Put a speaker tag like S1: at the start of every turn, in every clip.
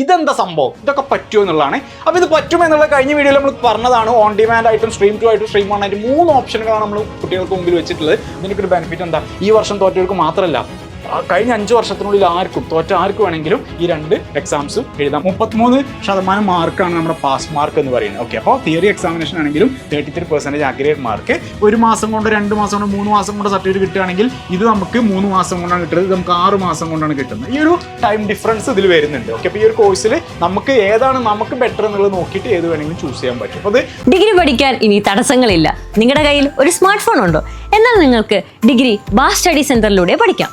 S1: ഇതെന്താ സംഭവം? ഇതൊക്കെ പറ്റുമോ എന്നുള്ളതാണ്. അപ്പോൾ ഇത് പറ്റുമോ എന്നുള്ള കഴിഞ്ഞ വീഡിയോയിൽ നമ്മൾ പറഞ്ഞതാണ്. ഓൺ ഡിമാൻഡ് ആയിട്ടും സ്ട്രീം ടു ആയിട്ടും സ്ട്രീം വൺ മൂന്ന് ഓപ്ഷനുകളാണ് നമ്മൾ കുട്ടികൾക്ക് മുമ്പിൽ വെച്ചിട്ടുള്ളത്. ഇതിനൊരു ബെനിഫിറ്റ് എന്താ? ഈ വർഷം തോറ്റവർക്ക് മാത്രമല്ല കഴിഞ്ഞ അഞ്ച് വർഷത്തിനുള്ളിൽ ആർക്കും തോറ്റ ആർക്ക് വേണമെങ്കിലും ഈ രണ്ട് എക്സാംസും എഴുതാം. മുപ്പത്തിമൂന്ന് ശതമാനം മാർക്കാണ് നമ്മുടെ പാസ് മാർക്ക് എന്ന് പറയുന്നത്. ഓക്കെ അപ്പോൾ തിയറി എക്സാമിനേഷൻ ആണെങ്കിലും thirty three percentage aggregate mark ഒരു മാസം കൊണ്ട് രണ്ട് മാസം കൊണ്ട് മൂന്ന് മാസം കൊണ്ട് സർട്ടിഫിക്കറ്റ് കിട്ടുകയാണെങ്കിൽ ഇത് നമുക്ക് മൂന്ന് മാസം കൊണ്ടാണ് കിട്ടുന്നത്. ഇത് നമുക്ക് ആറ് മാസം കൊണ്ടാണ് കിട്ടുന്നത്. ഈ ഒരു ടൈം ഡിഫറൻസ് ഇതിൽ വരുന്നുണ്ട്. ഓക്കെ അപ്പോൾ ഈ ഒരു കോഴ്സിൽ നമുക്ക് ഏതാണ് നമുക്ക് ബെറ്റർ എന്നുള്ളത് നോക്കിയിട്ട് ഏത് വേണമെങ്കിലും ചൂസ് ചെയ്യാൻ പറ്റും. അപ്പോൾ അത്
S2: ഡിഗ്രി പഠിക്കാൻ ഇനി തടസ്സങ്ങളില്ല. നിങ്ങളുടെ കയ്യിൽ ഒരു സ്മാർട്ട് ഫോൺ ഉണ്ടോ? എന്നാൽ നിങ്ങൾക്ക് ഡിഗ്രി ബാ സ്റ്റഡി സെന്ററിലൂടെ പഠിക്കാം.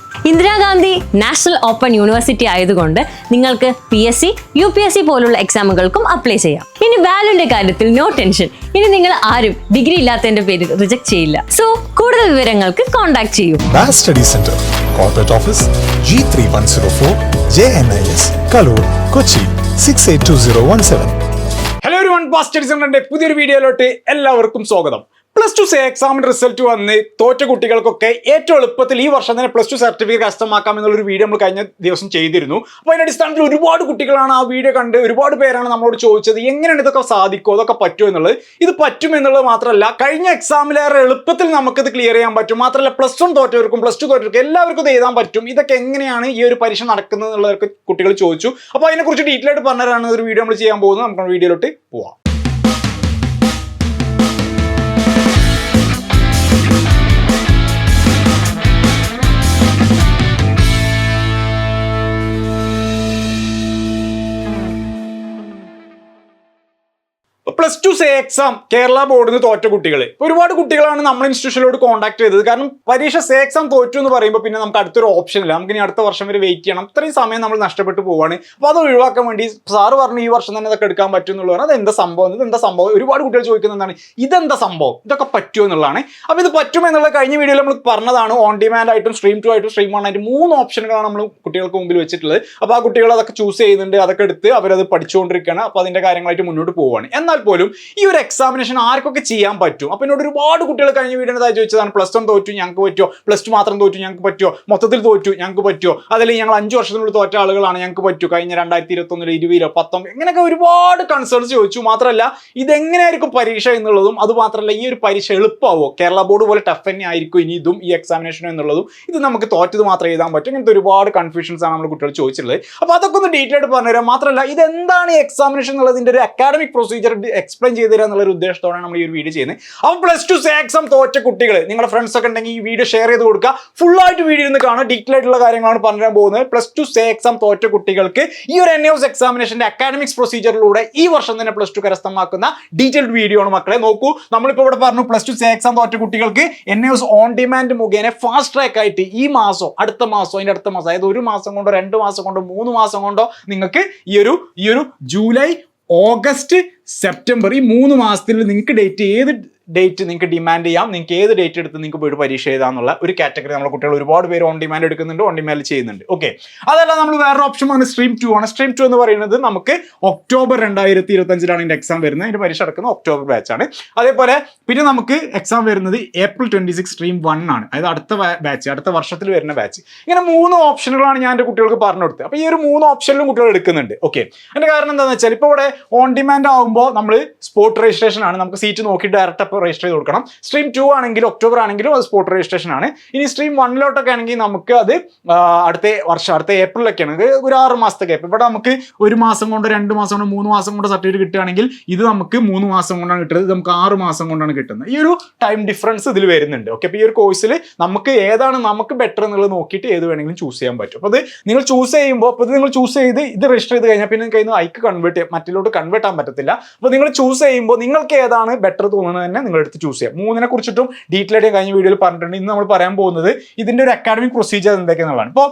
S2: ഇന്ദിരാഗാന്ധി നാഷണൽ ഓപ്പൺ യൂണിവേഴ്സിറ്റി ആയതുകൊണ്ട് നിങ്ങൾക്ക് P S C U P S C പോലുള്ള എക്സാമുകൾക്കും അപ്ലൈ ചെയ്യാം. ഇനി വാല്യൂന്റെ കാര്യത്തിൽ നോ ടെൻഷൻ ഇനി നിങ്ങൾ ആരും ഡിഗ്രി ഇല്ലാത്തതിന്റെ പേരിൽ റിജക്ട് ചെയ്യില്ല. സോ കൂടുതൽ വിവരങ്ങൾക്ക് കോൺടാക്ട് ചെയ്യൂ.
S3: Bass Study Center, Corporate Office, G3104, JNIS, Kalur, Kochi, 682017.
S1: Hello ഒരു വൺ പാസ്റ്റ് സെന്ററിന്റെ പുതിയൊരു വീഡിയോയിലോട്ട് എല്ലാവർക്കും സ്വാഗതം. പ്ലസ് ടു എക്സാമിന്റെ റിസൾട്ട് വന്ന് തോറ്റ കുട്ടികൾക്കൊക്കെ ഏറ്റവും എളുപ്പത്തിൽ ഈ വർഷം തന്നെ പ്ലസ് ടു സർട്ടിഫിക്കറ്റ് കസ്റ്റമാക്കാം എന്നുള്ളൊരു വീഡിയോ നമ്മൾ കഴിഞ്ഞ ദിവസം ചെയ്തിരുന്നു. അപ്പോൾ അതിന്റെ അടിസ്ഥാനത്തിൽ ഒരുപാട് കുട്ടികളാണ് ആ വീഡിയോ കണ്ട് ഒരുപാട് പേരാണ് നമ്മളോട് ചോദിച്ചത് എങ്ങനെയാണ് ഇതൊക്കെ സാധിക്കുമോ അതൊക്കെ പറ്റുമോ എന്നുള്ളത്. ഇത് പറ്റും എന്നുള്ളത് മാത്രമല്ല കഴിഞ്ഞ എക്സാമിലേറെ എളുപ്പത്തിൽ നമുക്കിത് ക്ലിയർ ചെയ്യാൻ പറ്റും. മാത്രമല്ല പ്ലസ് വൺ തോറ്റവർക്കും പ്ലസ് ടു തോറ്റവർക്കും എല്ലാവർക്കും ഇത് എഴുതാൻ പറ്റും. ഇതൊക്കെ എങ്ങനെയാണ് ഈ ഒരു പരീക്ഷ നടക്കുന്നത് എന്നുള്ളവർക്ക് കുട്ടികൾ ചോദിച്ചു. അപ്പോൾ അതിനെക്കുറിച്ച് ഡീറ്റെയിൽ ആയിട്ട് പറഞ്ഞതാണ് ഒരു വീഡിയോ നമ്മൾ ചെയ്യാൻ പോകുന്നത്. നമുക്ക് വീഡിയോയിലോട്ട് പോവാം. Plus two say exam Kerala ബോർഡിൽ നിന്ന് തോറ്റ കുട്ടികൾ ഒരുപാട് കുട്ടികളാണ് നമ്മൾ ഇൻസ്റ്റിറ്റ്യൂഷനിലോട് കോൺടാക്ട് ചെയ്തത്. കാരണം പരീക്ഷ സേ എക്സാം തോറ്റു എന്ന് പറയുമ്പോൾ പിന്നെ നമുക്ക് അടുത്തൊരു ഓപ്ഷൻ ഇല്ല. നമുക്ക് ഇനി അടുത്ത വർഷം വരെ വെയിറ്റ് ചെയ്യണം. അത്രയും സമയം നമ്മൾ നഷ്ടപ്പെട്ടു പോവാണ്. അപ്പോൾ അത് ഒഴിവാക്കാൻ വേണ്ടി സാറ് പറഞ്ഞു ഈ വർഷം തന്നെ ഇതൊക്കെ എടുക്കാൻ പറ്റും എന്നുള്ളതാണ്. അത് എന്താ സംഭവം? ഇത് എന്താ സംഭവം? ഒരുപാട് കുട്ടികൾ ചോദിക്കുന്ന എന്താണ്? ഇതെന്താ സംഭവം? ഇതൊക്കെ പറ്റുമോ എന്നുള്ളതാണ്. അപ്പോൾ ഇത് പറ്റും എന്നുള്ള കഴിഞ്ഞ വീഡിയോയിൽ നമ്മൾ പറഞ്ഞതാണ്. ഓൺ ഡിമാൻഡ് ആയിട്ടും സ്ട്രീം ടു ആയിട്ടും സ്ട്രീം വൺ ആയിട്ട് മൂന്ന് ഓപ്ഷനുകളാണ് നമ്മൾ കുട്ടികൾക്ക് മുമ്പിൽ വെച്ചിട്ടുള്ളത്. അപ്പോൾ ആ കുട്ടികൾ അതൊക്കെ ചൂസ് ചെയ്യുന്നുണ്ട്. അതൊക്കെ എടുത്ത് അവരത് പഠിച്ചുകൊണ്ടിരിക്കുകയാണ്. അപ്പോൾ അതിന്റെ കാര്യങ്ങളായിട്ട് മുന്നോട്ട് പോവുകയാണ് എന്നാൽ പോലും ഈ ഒരു എക്സാമിനേഷൻ ആർക്കൊക്കെ ചെയ്യാൻ പറ്റും? അപ്പോൾ എന്നോട് ഒരുപാട് കുട്ടികൾ കഴിഞ്ഞ വീടേണ്ടതായി ചോദിച്ചതാണ് പ്ലസ് വൺ തോറ്റു ഞങ്ങൾക്ക് പറ്റുമോ? പ്ലസ് ടു മാത്രം തോറ്റു ഞങ്ങൾക്ക് പറ്റുമോ? മൊത്തത്തിൽ തോറ്റു ഞങ്ങൾക്ക് പറ്റുമോ? അതല്ലെങ്കിൽ ഞങ്ങൾ അഞ്ച് വർഷത്തിനുള്ളിൽ തോറ്റ ആളുകളാണ് ഞങ്ങൾക്ക് പറ്റൂ. കഴിഞ്ഞ രണ്ടായിരത്തി ഇരുപത്തൊന്നിലോ ഇരുപതിലോ പത്തൊമ്പത് ഇങ്ങനെയൊക്കെ ഒരുപാട് കൺസേൺസ് ചോദിച്ചു. മാത്രമല്ല ഇതെങ്ങനെയായിരിക്കും പരീക്ഷ എന്നുള്ളതും അത് മാത്രമല്ല ഈ ഒരു പരീക്ഷ എളുപ്പമാവോ? കേരള ബോർഡ് പോലെ ടഫ് തന്നെ ആയിരിക്കും ഇനി ഇതും ഈ എക്സാമിനേഷൻ എന്നുള്ളതും. ഇത് നമുക്ക് തോറ്റത് മാത്രം എഴുതാൻ പറ്റും. ഇങ്ങനത്തെ ഒരുപാട് കൺഫ്യൂഷൻസ് ആണ് നമ്മൾ കുട്ടികൾ ചോദിച്ചിട്ടുള്ളത്. അപ്പോൾ അതൊക്കെ ഒന്ന് ഡീറ്റെയിൽ ആയിട്ട് പറഞ്ഞുതരാം. മാത്രമല്ല ഇതെന്താണ് ഈ എക്സാമിനേഷൻ എന്നുള്ളതിന്റെ ഒരു അക്കാഡമിക് പ്രൊസീജിയർ എക്സ്പ്ലെയിൻ ചെയ്തു തരാം എന്നുള്ള ഒരു നമ്മൾ ഈ ഒരു വീഡിയോ ചെയ്യുന്നത്. അപ്പോൾ പ്ലസ് ടു എക്സാം തോറ്റ കുട്ടികൾ നിങ്ങളുടെ ഫ്രണ്ട്സ് ഒക്കെ ഉണ്ടെങ്കിൽ ഈ വീഡിയോ ഷെയർ ചെയ്ത് കൊടുക്കുക. ഫുൾ ആയിട്ട് വീഡിയോ ഇരുന്ന് കാണുക ഡീറ്റെയിൽ ആയിട്ടുള്ള കാര്യങ്ങളാണ് പറഞ്ഞു പോകുന്നത്. പ്ലസ് ടു എക്സാം തോറ്റ കുട്ടികൾക്ക് ഈ ഒരു എൻ എസ് എക്സാമിനേഷന്റെ അക്കാഡമിക്സ് പ്രൊസീജിയറിലൂടെ ഈ വർഷം തന്നെ പ്ലസ് ടു കരസ്ഥമാക്കുന്ന ഡീറ്റെയിൽഡ് വീഡിയോ ആണ് മക്കളെ നോക്കൂ. നമ്മളിപ്പോൾ ഇവിടെ പറഞ്ഞു പ്ലസ് ടു എക്സാം തോറ്റ കുട്ടികൾക്ക് എൻ എസ് ഓൺ ഡിമാൻഡ് മുഖേന ഫാസ്റ്റ് ട്രാക്ക് ആയിട്ട് ഈ മാസം അടുത്ത മാസം അതിന്റെ അടുത്ത മാസം അതായത് ഒരു മാസം കൊണ്ടോ രണ്ട് മാസം കൊണ്ടോ മൂന്ന് മാസം കൊണ്ടോ നിങ്ങൾക്ക് ഈ ഒരു ഈ ഒരു ജൂലൈ ഓഗസ്റ്റ് സെപ്റ്റംബർ ഈ മൂന്ന് മാസത്തിൽ നിങ്ങൾക്ക് ഡേറ്റ് ഏത് ഡേറ്റ് നിങ്ങൾക്ക് ഡിമാൻഡ് ചെയ്യാം. നിങ്ങൾക്ക് ഏത് ഡേറ്റ് എടുത്ത് നിങ്ങൾക്ക് പോയിട്ട് പരീക്ഷ എഴുതാമെന്നുള്ള ഒരു കാറ്റഗറി നമ്മുടെ കുട്ടികൾ ഒരുപാട് പേര് ഓൺ ഡിമാൻഡ് എടുക്കുന്നുണ്ട് ഓൺ ഡിമാൻഡ് ചെയ്യുന്നുണ്ട്. ഓക്കെ അതല്ല നമ്മൾ വേറെ ഓപ്ഷൻ ആണ് സ്ട്രീം ടു ആണ്. സ്ട്രീം ടു എന്ന് പറയുന്നത് നമുക്ക് ഒക്ടോബർ രണ്ടായിരത്തി ഇരുപത്തഞ്ചിലാണ് ഇതിന്റെ എക്സാം വരുന്നത്. അതിന്റെ പരീക്ഷ നടക്കുന്നത് ഒക്ടോബർ ബാച്ച് ആണ്. അതേപോലെ പിന്നെ നമുക്ക് എക്സാം വരുന്നത് April twenty six stream one ആണ്. അതായത് അടുത്ത ബാച്ച് അടുത്ത വർഷത്തിൽ വരുന്ന ബാച്ച് ഇങ്ങനെ മൂന്ന് ഓപ്ഷനുകളാണ് ഞാൻ എന്റെ കുട്ടികൾക്ക് പറഞ്ഞു കൊടുത്തത്. അപ്പോൾ ഈ ഒരു മൂന്ന് ഓപ്ഷനിലും കുട്ടികൾ എടുക്കുന്നുണ്ട്. ഓക്കെ അതിന്റെ കാരണം എന്താണെന്ന് വെച്ചാൽ ഇപ്പോൾ ഇവിടെ ഓൺ ഡിമാൻഡ് ആകുമ്പോൾ നമ്മൾ സ്പോട്ട് രജിസ്ട്രേഷൻ ആണ്. നമുക്ക് സീറ്റ് നോക്കി ഡയറക്റ്റ് രജിസ്റ്റർ ചെയ്ത് കൊടുക്കണം. സ്ട്രീം ടു ആണെങ്കിലും ഒക്ടോബർ ആണെങ്കിലും അത് സ്പോട്ട് രജിസ്ട്രേഷൻ ആണ്. ഇനി സ്ട്രീം വണ്ണിലോട്ടൊക്കെ ആണെങ്കിൽ നമുക്ക് അത് അടുത്ത വർഷം അടുത്ത ഏപ്രിലൊക്കെയാണ് ഒരു ആറ് മാസത്തെ ഗ്യാപ്പ് ഇവിടെ നമുക്ക് ഒരു മാസം കൊണ്ട് രണ്ട് മാസം കൊണ്ട് മൂന്ന് മാസം കൊണ്ട് സർട്ടിഫിക്കറ്റ് കിട്ടുകയാണെങ്കിൽ ഇത് നമുക്ക് മൂന്ന് മാസം കൊണ്ടാണ് കിട്ടുന്നത്. നമുക്ക് ആറ് മാസം കൊണ്ടാണ് കിട്ടുന്നത്. ഈ ഒരു ടൈം ഡിഫറൻസ് ഇതിൽ വരുന്നുണ്ട്. ഓക്കെ അപ്പോൾ ഈ ഒരു കോഴ്സിൽ നമുക്ക് ഏതാണ് നമുക്ക് ബെറ്റർ എന്നുള്ളത് നോക്കിയിട്ട് ഏത് വേണമെങ്കിലും ചൂസ് ചെയ്യാൻ പറ്റും. അപ്പോൾ അത് നിങ്ങൾ ചൂസ് ചെയ്യുമ്പോൾ അപ്പോൾ ഇത് നിങ്ങൾ ചൂസ് ചെയ്ത് ഇത് രജിസ്റ്റർ ചെയ്ത് കഴിഞ്ഞാൽ പിന്നെ നിങ്ങൾക്ക് അതിന് ഐക്ക് കൺവേർട്ട് മറ്റിലോട്ട് കൺവേർട്ട് ആകാൻ പറ്റത്തില്ല. അപ്പോൾ നിങ്ങൾ ചൂസ് ചെയ്യുമ്പോൾ നിങ്ങൾക്ക് ഏതാണ് ബെറ്റർ തോന്നുന്നത് തന്നെ നിങ്ങൾ എടുത്ത് ചൂസ് ചെയ്യാം. മൂന്നിനെ കുറിച്ചിട്ടും ഡീറ്റെയിൽ ആയിട്ട് കഴിഞ്ഞ വീഡിയോയിൽ പറഞ്ഞിട്ടുണ്ട്. ഇന്ന് നമ്മൾ പറയാൻ പോകുന്നത് ഇതിന്റെ ഒരു അക്കാഡമിക് പ്രൊസീജിയർ എന്തൊക്കെയാണെന്നുള്ളതാണ് ഇപ്പോൾ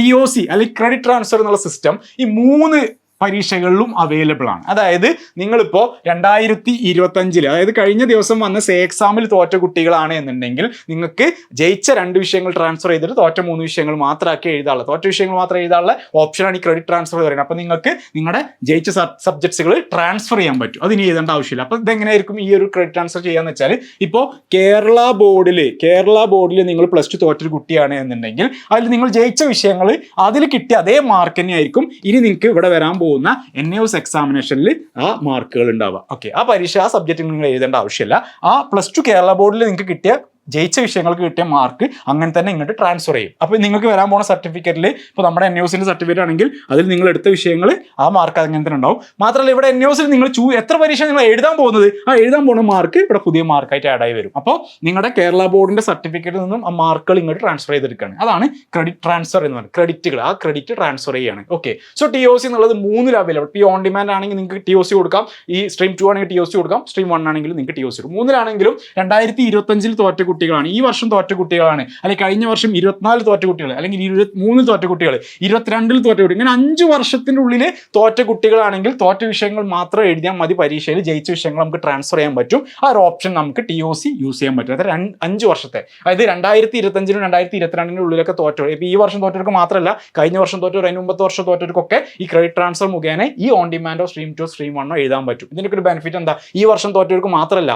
S1: ടി ഒ സി അല്ലെങ്കിൽ ക്രെഡിറ്റ് ട്രാൻസ്ഫർ എന്നുള്ള സിസ്റ്റം ഈ മൂന്ന് പരീക്ഷകളിലും അവൈലബിൾ ആണ്. അതായത് നിങ്ങളിപ്പോൾ രണ്ടായിരത്തി ഇരുപത്തഞ്ചിൽ അതായത് കഴിഞ്ഞ ദിവസം വന്ന സേ എക്സാമിൽ തോറ്റ കുട്ടികളാണ് എന്നുണ്ടെങ്കിൽ നിങ്ങൾക്ക് ജയിച്ച രണ്ട് വിഷയങ്ങൾ ട്രാൻസ്ഫർ ചെയ്തിട്ട് തോറ്റ മൂന്ന് വിഷയങ്ങൾ മാത്രമാക്കി എഴുതാനുള്ള തോറ്റ വിഷയങ്ങൾ മാത്രം എഴുതാനുള്ള ഓപ്ഷനാണ് ഈ ക്രെഡിറ്റ് ട്രാൻസ്ഫർ പറയുന്നത്. അപ്പോൾ നിങ്ങൾക്ക് നിങ്ങളുടെ ജയിച്ച സബ്ജക്ട്സുകൾ ട്രാൻസ്ഫർ ചെയ്യാൻ പറ്റും. അതിന് എഴുതേണ്ട ആവശ്യമില്ല. അപ്പോൾ ഇതെങ്ങനെയായിരിക്കും ഈ ഒരു ക്രെഡിറ്റ് ട്രാൻസ്ഫർ ചെയ്യാന്ന് വെച്ചാൽ ഇപ്പോൾ കേരള ബോർഡിൽ കേരള ബോർഡിൽ നിങ്ങൾ പ്ലസ് ടു തോറ്റൊരു കുട്ടിയാണ് എന്നുണ്ടെങ്കിൽ അതിൽ നിങ്ങൾ ജയിച്ച വിഷയങ്ങൾ അതിൽ കിട്ടിയ അതേ മാർക്ക് തന്നെയായിരിക്കും ഇനി നിങ്ങൾക്ക് ഇവിടെ വരാൻ പോകുന്നത്. പോകുന്ന എൻ എസ് എക്സാമിനേഷനിൽ ആ മാർക്കുകൾ ഉണ്ടാവുക. ഓക്കെ ആ പരീക്ഷ ആ സബ്ജക്റ്റ് നിങ്ങൾ എഴുതേണ്ട ആവശ്യമില്ല. ആ പ്ലസ് ടു കേരള ബോർഡിൽ നിങ്ങൾക്ക് കിട്ടിയ ജയിച്ച വിഷയങ്ങൾക്ക് കിട്ടിയ മാർക്ക് അങ്ങനെ തന്നെ ഇങ്ങോട്ട് ട്രാൻസ്ഫർ ചെയ്യും. അപ്പോൾ നിങ്ങൾക്ക് വരാൻ പോകുന്ന സർട്ടിഫിക്കറ്റിൽ ഇപ്പോൾ നമ്മുടെ എൻ യുസിന്റെ സർട്ടിഫിക്കറ്റ് ആണെങ്കിൽ അതിൽ നിങ്ങൾ എടുത്ത വിഷയങ്ങൾ ആ മാർക്ക് അങ്ങനെ തന്നെ ഉണ്ടാവും. മാത്രമല്ല ഇവിടെ എൻ യുസിൽ നിങ്ങൾ ചൂ എത്ര പരീക്ഷ നിങ്ങൾ എഴുതാൻ പോകുന്നത്? ആ എഴുതാൻ പോകുന്ന മാർക്ക് ഇവിടെ പുതിയ മാർക്കായിട്ട് ആഡ് ആയി വരും. അപ്പോൾ നിങ്ങളുടെ കേരള ബോർഡിന്റെ സർട്ടിഫിക്കറ്റിൽ നിന്നും ആ മാർക്കുകൾ ഇങ്ങോട്ട് ട്രാൻസ്ഫർ ചെയ്തെടുക്കുകയാണ്. അതാണ് ക്രെഡിറ്റ് ട്രാൻസ്ഫർ എന്ന് പറയുന്നത്. ക്രെഡിറ്റുകൾ ആ ക്രെഡിറ്റ് ട്രാൻസ്ഫർ ചെയ്യാണ്. Okay so T O C എന്നുള്ളത് മൂന്നിൽ അവൈലബിൾ ഇപ്പോൾ ഓൺ ഡിമാൻഡ് ആണെങ്കിൽ നിങ്ങൾക്ക് ടി ഒ സി കൊടുക്കാം. ഈ സ്ട്രീം ടു ആണെങ്കിൽ ടി ഒ സി കൊടുക്കാം. സ്ട്രീം വൺ ആണെങ്കിൽ നിങ്ങൾക്ക് ടി ഒ സി കൊടുക്കും. മൂന്നിലാണെങ്കിലും രണ്ടായിരത്തി ഇരുപത്തഞ്ചിൽ തോറ്റ കുട്ടികളാണ്. ഈ വർഷം തോറ്റ കുട്ടികളാണ്. അല്ലെങ്കിൽ കഴിഞ്ഞ വർഷം ഇരുപത്തിനാല് തോറ്റ കുട്ടികൾ അല്ലെങ്കിൽ ഇരുപത്തി മൂന്ന് തോറ്റ കുട്ടികൾ ഇരുപത്തിരണ്ടിൽ തോറ്റ കുട്ടികൾ ഇങ്ങനെ അഞ്ച് വർഷത്തിന്റെ ഉള്ളിൽ തോറ്റ കുട്ടികളാണെങ്കിൽ തോറ്റ വിഷയങ്ങൾ മാത്രം എഴുതിയാൽ മതി പരീക്ഷയിൽ. ജയിച്ച വിഷയങ്ങൾ നമുക്ക് ട്രാൻസ്ഫർ ചെയ്യാൻ പറ്റും. ആ ഒരു ഓപ്ഷൻ നമുക്ക് ടി ഒ സി യൂസ് ചെയ്യാൻ പറ്റും. രണ്ട് അഞ്ച് വർഷത്തെ. അതായത് രണ്ടായിരത്തി ഇരുപത്തഞ്ചിനും രണ്ടായിരത്തി ഇരുപത്തിരണ്ടിനും ഉള്ളിലൊക്കെ തോറ്റോ ഇപ്പോൾ ഈ വർഷം തോറ്റവർക്ക് മാത്രമല്ല കഴിഞ്ഞ വർഷം തോറ്റവർ അതിന് വർഷം തോറ്റവർക്കൊക്കെ ഈ ക്രെഡിറ്റ് ട്രാൻസ്ഫർ മുഖേന ഈ ഓൺ ഡിമാൻഡോ സ്ട്രീം ടു സ്ട്രീം വണ്ണോ എഴുതാൻ പറ്റും. ഇതിനൊക്കെ ഒരു ബെനിഫിറ്റ് എന്താ? ഈ വർഷം തോറ്റവർക്ക് മാത്രമല്ല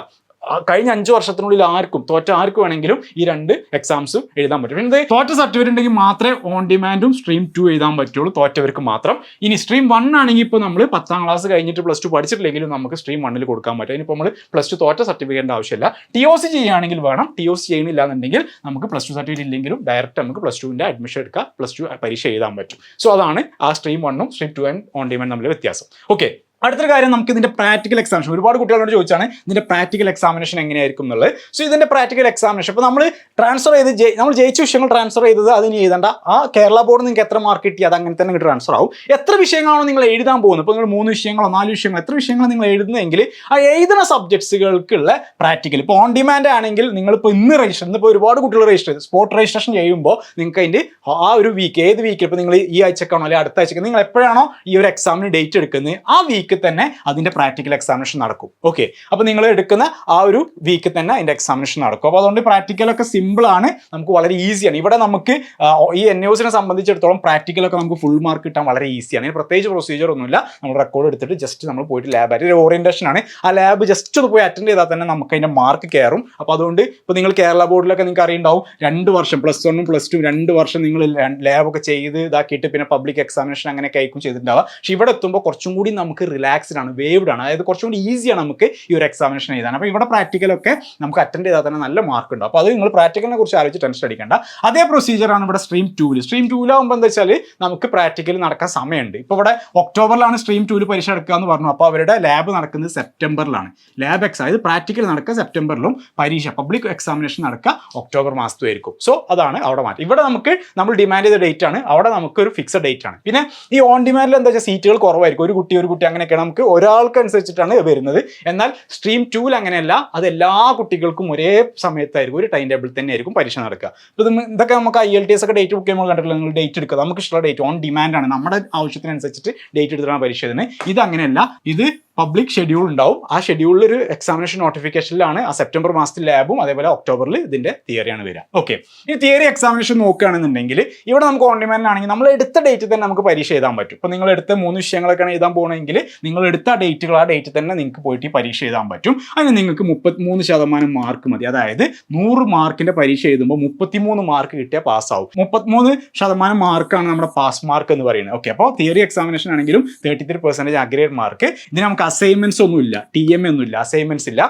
S1: കഴിഞ്ഞ അഞ്ച് വർഷത്തിനുള്ളിൽ ആർക്കും തോറ്റ ആർക്ക് വേണമെങ്കിലും ഈ രണ്ട് എക്സാംസും എഴുതാൻ പറ്റും. പിന്നെ തോറ്റ സർട്ടിഫിക്കറ്റ് ഉണ്ടെങ്കിൽ മാത്രമേ ഓൺ ഡിമാൻഡും സ്ട്രീം ടു എഴുതാൻ പറ്റുള്ളൂ തോറ്റവർക്ക് മാത്രം. ഇനി സ്ട്രീം വൺ ആണെങ്കിൽ ഇപ്പോൾ നമ്മൾ പത്താം ക്ലാസ് കഴിഞ്ഞിട്ട് പ്ലസ് ടു പഠിച്ചിട്ടില്ലെങ്കിലും നമുക്ക് സ്ട്രീം വണ്ണിൽ കൊടുക്കാൻ പറ്റും. ഇനിയിപ്പോൾ നമ്മൾ പ്ലസ് ടു തോറ്റ സർട്ടിഫിക്കറ്റിന്റെ ആവശ്യമില്ല. ടി ഒ സി ചെയ്യുകയാണെങ്കിൽ വേണം. ടി ഒ സി ചെയ്യണില്ല എന്നുണ്ടെങ്കിൽ നമുക്ക് പ്ലസ് ടു സർട്ടിഫിക്കറ്റ് ഇല്ലെങ്കിലും ഡയറക്റ്റ് നമുക്ക് പ്ലസ് ടുവിന്റെ അഡ്മിഷൻ എടുക്കുക പ്ലസ് ടു പരീക്ഷ എഴുതാൻ പറ്റും. സോ അതാണ് ആ സ്ട്രീം വണ്ണും stream two and on demand തമ്മിൽ വ്യത്യാസം. ഓക്കെ അടുത്തൊരു കാര്യം നമുക്ക് ഇതിന്റെ പ്രാക്ടിക്കൽ എക്സാമിനേഷൻ ഒരുപാട് കുട്ടികളോട് ചോദിച്ചാണ് ഇതിന്റെ പ്രാക്ടിക്കൽ എക്സാമിനേഷൻ എങ്ങനെയായിരിക്കും എന്നുള്ളത്. സോ ഇതിന്റെ പ്രാക്ടിക്കൽ എക്സാമിനേഷൻ അപ്പോൾ നമ്മൾ ട്രാൻസ്ഫർ ചെയ്ത് നമ്മൾ ജയിച്ച വിഷയങ്ങൾ ട്രാൻസ്ഫർ ചെയ്തത് അതിന് എഴുതണ്ട ആ കേരള ബോർഡ് നിങ്ങൾക്ക് എത്ര മാർക്ക് കിട്ടി അത് അങ്ങനെ തന്നെ ട്രാൻസ്ഫർ ആവും. എത്ര വിഷയങ്ങളാണോ നിങ്ങൾ എഴുതാൻ പോകുന്നത്? ഇപ്പോൾ നിങ്ങൾ മൂന്ന് വിഷയങ്ങളോ നാല് വിഷയങ്ങളോ എത്ര വിഷയങ്ങൾ നിങ്ങൾ എഴുതുന്നതെങ്കിൽ ആ എഴുതുന്ന സബ്ജക്ട്സുകൾക്കുള്ള പ്രാക്ടിക്കൽ ഇപ്പോൾ ഓൺ ഡിമാൻഡ് ആണെങ്കിൽ നിങ്ങൾ നിങ്ങളിപ്പോൾ ഇന്ന് രജിസ്റ്റർ ഇന്നിപ്പോൾ ഒരുപാട് കുട്ടികൾ രജിസ്റ്റർ ചെയ്തു. സ്പോട്ട് രജിസ്ട്രേഷൻ ചെയ്യുമ്പോൾ നിങ്ങൾക്ക് അതിന്റെ ആ ഒരു വീക്ക് ഏത് വീക്കിൽ ഇപ്പോൾ നിങ്ങൾ ഈ ആഴ്ചക്കാണോ അല്ലെങ്കിൽ അടുത്ത ആഴ്ചക്കാണോ നിങ്ങൾ എപ്പോഴാണോ ഈ ഒരു എക്സാമിന് ഡേറ്റ് എടുക്കുന്നത്? ആ വീക്ക് തന്നെ അതിന്റെ പ്രാക്ടിക്കൽ എക്സാമിനേഷൻ നടക്കും. ഓക്കെ അപ്പോൾ നിങ്ങൾ എടുക്കുന്ന ആ ഒരു വീക്ക് തന്നെ അതിന്റെ എക്സാമിനേഷൻ നടക്കും. അപ്പോൾ അതുകൊണ്ട് പ്രാക്ടിക്കലൊക്കെ സിമ്പിൾ ആണ്. നമുക്ക് വളരെ ഈസിയാണ് ഇവിടെ നമുക്ക് ഈ എൻ യുസിനെ സംബന്ധിച്ചിടത്തോളം പ്രാക്ടിക്കലൊക്കെ നമുക്ക് ഫുൾ മാർക്ക് കിട്ടാൻ വളരെ ഈസിയാണ് ഇതിന് പ്രത്യേകിച്ച് പ്രൊസീജിയർ ഒന്നുമില്ല. നമ്മൾ റെക്കോർഡ് എടുത്തിട്ട് ജസ്റ്റ് നമ്മൾ പോയിട്ട് ലാബ് ആയിട്ട്. ഒരു ഓറിയന്റേഷൻ ആണ്. ആ ലാബ് ജസ്റ്റ് ഒന്ന് പോയി അറ്റൻഡ് ചെയ്താൽ തന്നെ നമുക്ക് അതിന്റെ മാർക്ക് കയറും. അപ്പോൾ അതുകൊണ്ട് ഇപ്പോൾ നിങ്ങൾ കേരള ബോർഡിലൊക്കെ നിങ്ങൾക്ക് അറിയുണ്ടാവും. രണ്ട് വർഷം പ്ലസ് വണ്ണും പ്ലസ് ടു രണ്ട് വർഷം നിങ്ങൾ ലാബൊക്കെ ചെയ്ത് ഇതാക്കിയിട്ട് പിന്നെ പബ്ലിക് എക്സാമിനേഷൻ അങ്ങനെയൊക്കെ ആയിരിക്കും ചെയ്തിട്ടുണ്ടാവുക. പക്ഷേ ഇവിടെ എത്തുമ്പോൾ കുറച്ചും കൂടി നമുക്ക് റിലാക്സ്ഡ് ആണ് വേവ്ഡ് ആണ്. അതായത് കുറച്ചും കൂടി ഈസിയാണ് നമുക്ക് ഈ ഒരു എക്സാമിനേഷൻ എഴുതാൻ. അപ്പോൾ ഇവിടെ പ്രാക്ടിക്കലൊക്കെ നമുക്ക് അറ്റൻഡ് ചെയ്താൽ തന്നെ നല്ല മാർക്ക് ഉണ്ട്. അപ്പോൾ അത് നിങ്ങൾ പ്രാക്ടിക്കലിനെ കുറിച്ച് ആലോചിച്ച് ടെൻഷൻ അടിക്കേണ്ട. അതേ പ്രൊസീജിയറാണ് ഇവിടെ സ്ട്രീം ടൂവിൽ സ്ട്രീം ടൂവിലാകുമ്പോൾ എന്താ വെച്ചാൽ നമുക്ക് പ്രാക്ടിക്കൽ നടക്കാൻ സമയമുണ്ട്. ഇപ്പോൾ ഇവിടെ ഒക്ടോബറിലാണ് സ്ട്രീം ടൂവിൽ പരീക്ഷ എടുക്കുക എന്ന് പറഞ്ഞു. അപ്പോൾ അവരുടെ ലാബ് നടക്കുന്നത് സെപ്റ്റംബറിലാണ്. ലാബ് എക്സാം അതായത് പ്രാക്ടിക്കൽ നടക്കുക സെപ്റ്റംബറിലും പരീക്ഷ പബ്ലിക് എക്സാമിനേഷൻ നടക്കുക ഒക്ടോബർ മാസത്തുമായിരിക്കും സോ അതാണ് അവിടെ മാറ്റം. ഇവിടെ നമുക്ക് നമ്മൾ ഡിമാൻഡ് ചെയ്ത ഡേറ്റ് ആണ്. അവിടെ നമുക്ക് ഒരു ഫിക്സഡ് ഡേറ്റ് ആണ്. പിന്നെ ഈ ഓൺ ഡിമാൻഡിൽ എന്താ വെച്ചാൽ സീറ്റുകൾ കുറവായിരിക്കും. ഒരു കുട്ടി ഒരു കുട്ടി അങ്ങനെയൊക്കെ നമുക്ക് ഒരാൾക്ക് അനുസരിച്ചിട്ടാണ് വരുന്നത്. എന്നാൽ സ്ട്രീം ടൂവിൽ അങ്ങനെയല്ല അത് എല്ലാ കുട്ടികൾക്കും ഒരേ സമയത്തായിരിക്കും ഒരു ടൈം ടേബിൾ തന്നെ ആയിരിക്കും പരീക്ഷ നടക്കുക. അപ്പോൾ ഇത് ഇതൊക്കെ നമുക്ക് ഐ എൽ ടി എസ് ഒക്കെ ഡേറ്റ് ബുക്ക് ചെയ്യുമ്പോൾ കണ്ടിട്ടില്ല? നിങ്ങൾ ഡേറ്റ് എടുക്കുക. നമുക്ക് ഇഷ്ടമുള്ള ഡേറ്റ് ഓൺ ഡിമാൻഡ് ആണ്. നമ്മുടെ ആവശ്യത്തിനനുസരിച്ചിട്ട് ഡേറ്റ് എടുത്തിട്ടാണ് പരീക്ഷ ഇത് അങ്ങനെയല്ല. ഇത് പബ്ലിക് ഷെഡ്യൂൾ ഉണ്ടാവും. ആ ഷെഡ്യൂളിൽ ഒരു എക്സാമിനേഷൻ നോട്ടിഫിക്കേഷനിലാണ് ആ സെപ്റ്റംബർ മാസത്തിൽ ലാബും അതേപോലെ ഒക്ടോബറിൽ ഇതിന്റെ തിയറിയാണ് വരിക. ഓക്കെ ഈ തിയറി എക്സാമിനേഷൻ നോക്കുകയാണെന്നുണ്ടെങ്കിൽ ഇവിടെ നമുക്ക് ഓൺ ഡിമാൻഡ് ആണെങ്കിൽ നമ്മൾ എടുത്ത ഡേറ്റ് തന്നെ നമുക്ക് പരീക്ഷ എഴുതാൻ പറ്റും. ഇപ്പോൾ നിങ്ങൾ എടുത്ത മൂന്ന് വിഷയങ്ങളൊക്കെയാണ് എഴുതാൻ പോകണമെങ്കിൽ നിങ്ങൾ എടുത്ത ഡേറ്റുകൾ ആ ഡേറ്റ് തന്നെ നിങ്ങൾക്ക് പോയിട്ട് ഈ പരീക്ഷ എഴുതാൻ പറ്റും. അതിന് നിങ്ങൾക്ക് മുപ്പത്തിമൂന്ന് ശതമാനം മാർക്ക് മതി. അതായത് നൂറ് മാർക്കിന്റെ പരീക്ഷ എഴുതുമ്പോൾ മുപ്പത്തിമൂന്ന് മാർക്ക് കിട്ടിയാൽ പാസ്സാവും മുപ്പത്തിമൂന്ന് ശതമാനം മാർക്കാണ് നമ്മുടെ പാസ് മാർക്ക് എന്ന് പറയുന്നത്. ഓക്കെ അപ്പോൾ തിയറി എക്സാമിനേഷൻ ആണെങ്കിലും thirty three percentage aggregate mark ഇതിന് നമുക്ക് അസൈൻമെന്റ്സ് ഒന്നുമില്ല ടി എം ഒന്നും ഇല്ല അസൈൻമെന്റ്സ് ഇല്ല.